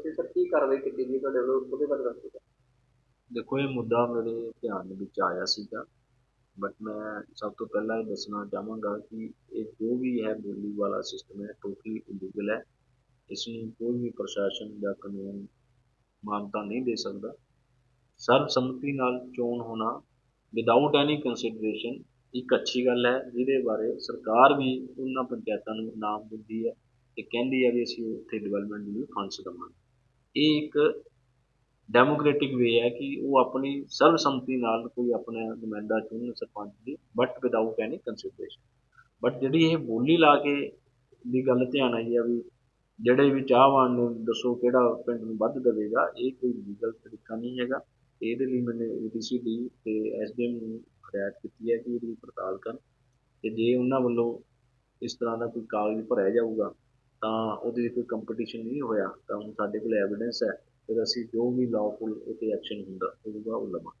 ਤੁਸੀਂ ਸਰ ਕੀ ਕਾਰਵਾਈ ਕੀਤੀ ਗਈ ਤੁਹਾਡੇ ਵੱਲੋਂ ਉਹਦੇ ਬਾਰੇ ਦੱਸੋ। ਸਰ। ਦੇਖੋ, ਇਹ ਮੁੱਦਾ ਮੇਰੇ ਧਿਆਨ ਦੇ ਵਿੱਚ ਆਇਆ ਸੀਗਾ। ਬਟ ਮੈਂ ਸਭ ਤੋਂ ਪਹਿਲਾਂ ਇਹ ਦੱਸਣਾ ਚਾਹਾਂਗਾ ਕਿ ਇਹ ਜੋ ਵੀ ਹੈ ਬੋਲੀ ਵਾਲਾ ਸਿਸਟਮ ਹੈ ਟੋਟਲੀ ਇਲੀਗਲ ਹੈ। ਇਸ ਨੂੰ ਕੋਈ ਵੀ ਪ੍ਰਸ਼ਾਸਨ ਜਾਂ ਕਾਨੂੰਨ ਮਾਨਤਾ ਨਹੀਂ ਦੇ ਸਕਦਾ। ਸਰਬਸੰਮਤੀ ਨਾਲ ਚੋਣ ਹੋਣਾ ਵਿਦਆਊਟ ਐਨੀ ਕੰਸੀਡਰੇਸ਼ਨ ਇੱਕ ਅੱਛੀ ਗੱਲ ਹੈ। ਜਿਹਦੇ ਬਾਰੇ ਸਰਕਾਰ ਵੀ ਉਹਨਾਂ ਪੰਚਾਇਤਾਂ ਨੂੰ ਇਨਾਮ ਦਿੰਦੀ ਹੈ ਤੇ ਕਹਿੰਦੀ ਹੈ ਵੀ ਅਸੀਂ ਉੱਥੇ ਡਿਵੈਲਪਮੈਂਟ ਲਈ ਫੰਡਸ ਦੇਵਾਂਗੇ। ਇਹ ਇੱਕ ਡੈਮੋਕ੍ਰੈਟਿਕ ਵੇ ਹੈ ਕਿ ਉਹ ਆਪਣੀ ਸਰਬਸੰਮਤੀ ਨਾਲ ਕੋਈ ਆਪਣਾ ਨੁਮਾਇੰਦਾ ਚੁਣਨ ਸਰਪੰਚ ਦੀ but without any consideration but ਜਿਹੜੀ ਇਹ ਬੋਲੀ ਲਾ ਕੇ ਦੀ ਗੱਲ ਧਿਆਨ ਆਈ ਆ ਵੀ ਜਿਹੜੇ ਵੀ ਚਾਹਵਾਨ ਨੇ ਦੱਸੋ ਕਿਹੜਾ ਪਿੰਡ ਨੂੰ ਵੱਧ ਦੇਵੇਗਾ, ਇਹ ਕੋਈ ਲੀਗਲ ਤਰੀਕਾ ਨਹੀਂ ਹੈਗਾ। ਇਹਦੇ ਲਈ ਮੈंने ਏਡੀਸੀਡੀ ਤੇ ਐਸਡੀਐਮ ਨੂੰ ਹਦਾਇਤ ਕੀਤੀ ਹੈ ਕਿ ਇਹਦੀ ਪੜਤਾਲ ਕਰਨ ਤੇ ਜੇ ਉਹਨਾਂ ਵੱਲੋਂ ਇਸ ਤਰ੍ਹਾਂ ਦਾ ਕੋਈ ਕਾਗਜ਼ ਭਰਿਆ ਜਾਊਗਾ ਤਾਂ ਉਹਦੇ 'ਚ ਕੋਈ ਕੰਪੀਟੀਸ਼ਨ ਨਹੀਂ ਹੋਇਆ, ਤਾਂ ਹੁਣ ਸਾਡੇ ਕੋਲ ਐਵੀਡੈਂਸ ਹੈ ਫਿਰ ਅਸੀਂ ਜੋ ਵੀ ਲਾਅਫੁਲ ਇਹ 'ਤੇ ਐਕਸ਼ਨ ਹੁੰਦਾ ਹੋਊਗਾ ਉਹ ਲਵਾਂਗੇ।